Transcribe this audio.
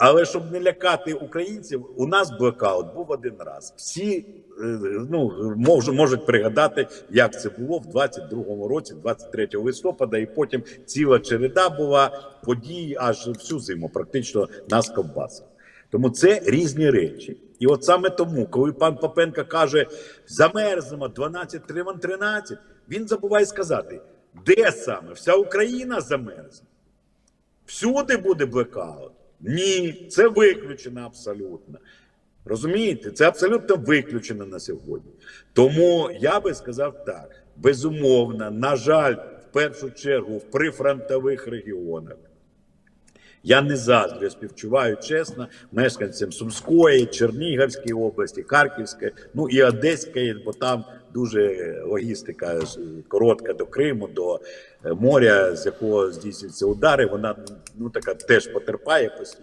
Але щоб не лякати українців, у нас блокаут був один раз. Всі е, ну, мож, можуть пригадати, як це було в 22-му році, 23 листопада, і потім ціла череда була подій аж всю зиму, практично нас ковбасив. Тому це різні речі. І от саме тому, коли пан Попенко каже, замерзнемо 12-13, він забуває сказати, де саме вся Україна замерзне. Всюди буде блекаут? Ні, це виключено абсолютно. Розумієте, це абсолютно виключено на сьогодні. Тому я би сказав так: безумовно, на жаль, в першу чергу в прифронтових регіонах. Я не заздрю, співчуваю чесно мешканцям Сумської, Чернігівської області, Харківської, ну і Одеської, бо там дуже логістика коротка до Криму, до е, моря, з якого здійснюються удари. Вона ну така теж потерпає постійно.